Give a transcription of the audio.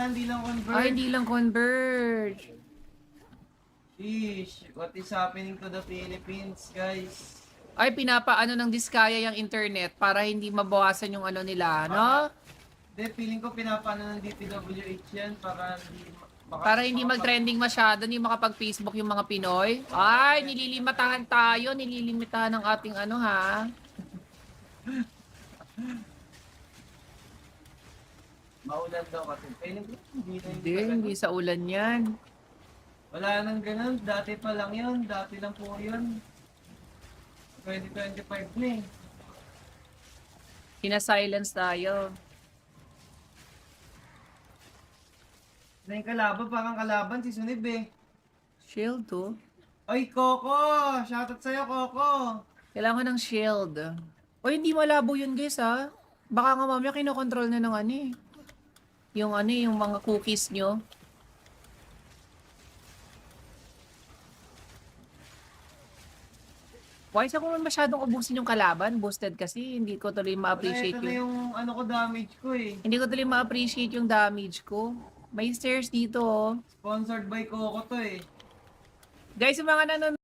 pala, hindi lang convert. Ay, hindi lang converge. Sheesh, what is happening to the Philippines, guys? Ay, pinapaano ng diskaya yung internet para hindi mabawasan yung ano nila, no? Hindi, feeling ko pinapano ng DPWH yan para hindi... maka- Para hindi makapag- mag-trending masyado, hindi makapag-Facebook yung mga Pinoy. Ay, nililimatahan tayo, nililimitahan ng ating ano ha. Maulan daw kasi. Feeling ko hindi na Hindi, hindi sa ulan yan. Wala nang ganun. Dati pa lang yun. Dati lang po yun. 2025 na eh. Pina-silence tayo. Na yung kalaban, parang kalaban si Sunib eh. Shield to. Ay, Coco! Shoutout sa'yo, Coco! Kailangan ng shield. O hindi malabo yun guys ha. Baka nga mamaya kinokontrol na ng ano eh. Yung ano yung mga cookies nyo. Why sa kung masyadong ubusin yung kalaban? Boosted kasi, hindi ko tuloy ma-appreciate Ito na yung... yung ano ko damage ko eh. Hindi ko tuloy ma-appreciate yung damage ko. May stairs dito oh. Sponsored by Coco to eh. Guys, yung mga nanonood